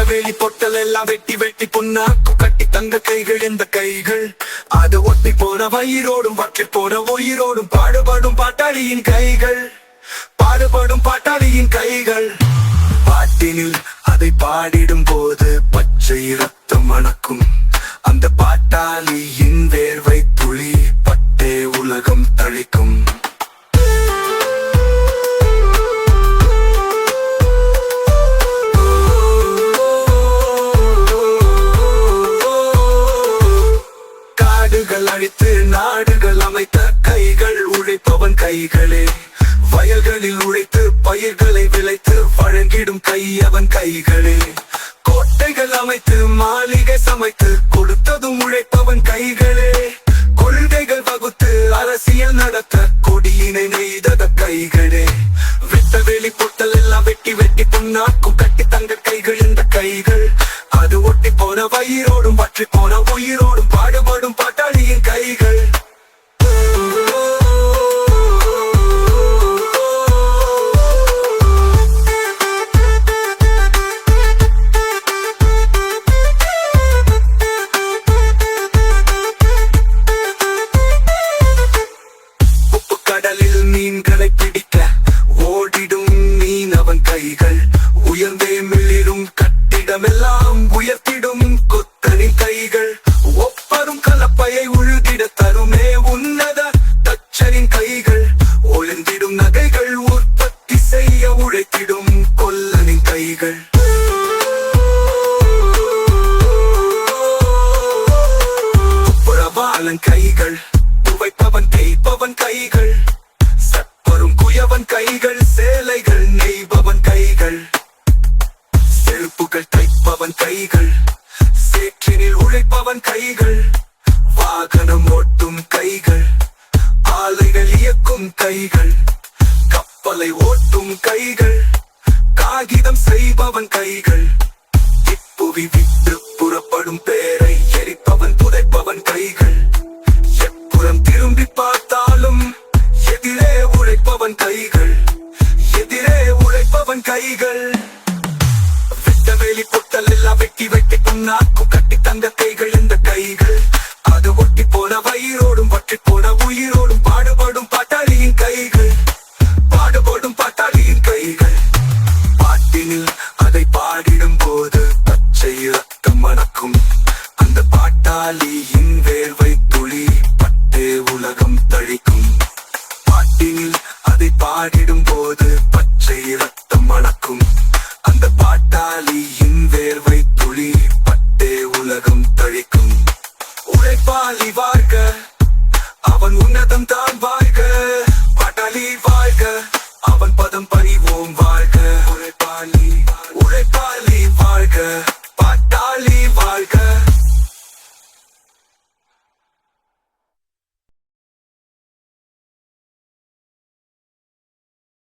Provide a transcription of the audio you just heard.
இந்த வேலி பொட்டல் எல்லாம் வெட்டி வெட்டி பொன்னாக்கு கட்டி தங்க கைகள் இந்த கைகள். அது ஒட்டி போன வயிறோடும் வற்றி போன உயிரோடும். பாடுபடும் பாட்டாளியின் கைகள். பாடுபடும் பாட்டாளியின் கைகள். பாட்டினில் அதை பாடிடும் போது பச்சை ரத்தம் மணக்கும். அந்த பாட்டாளியின் வேர்வை காடுகள் அழித்து நாடுகள் அமைத்த கைகள் உழைப்பவன் கைகளே. வயல்களில் உழைத்து பயிர்களை விளைத்து வழங்கிடும் கை அவன் கைகளே. கோட்டைகள் அமைத்து மாளிகை சமைத்து கொடுத்ததும் உழைப்பவன் கைகளே. கொள்கைகள் வகுத்து அரசியல் நடத்த கொடியினை நெய்தத கைகளே. வெட்ட வெளி பொட்டல் எல்லாம் வெட்டி வெட்டி பொன்னாக்கும் கட்டி தங்க கைகள் இந்த கைகள். அது ஒட்டி போன வயிறோடும் பற்றி போன உயிரோடும் பாடுபடும் புறவாளன் கைகள். துவைப்பவன் தேய்ப்பவன் கைகள். சப்பரும் குயவன் கைகள். சேலைகள் நெய்பவன் கைகள். செருப்புகள் தைப்பவன் கைகள். சேற்றினில் உழைப்பவன் கைகள். வாகனம் ஓட்டும் கைகள். ஆலைகள் இயக்கும் கைகள். கப்பலை ஓட்டும் கைகள். காகிதம் செய்பவன் கைகள். இப்புவி விட்டு பார்த்தாலும் எதிரே உழைப்பவன் கைகள். எதிரே உழைப்பவன் கைகள். விட்ட வேலி பொட்டல் எல்லாம் வெட்டி வெட்டி புண்ணாக்கும் கட்டி தங்க கைகள் இந்த கைகள். அது ஒட்டி போன வயிறோடும் வட்டி போன உயிரோடும் பாட்டாளி வாழ்க. அவன் உன்னதம் தான் வாழ்க. பாட்டாளி வாழ்க. அவன் பதம் பறிவோம் வாழ்க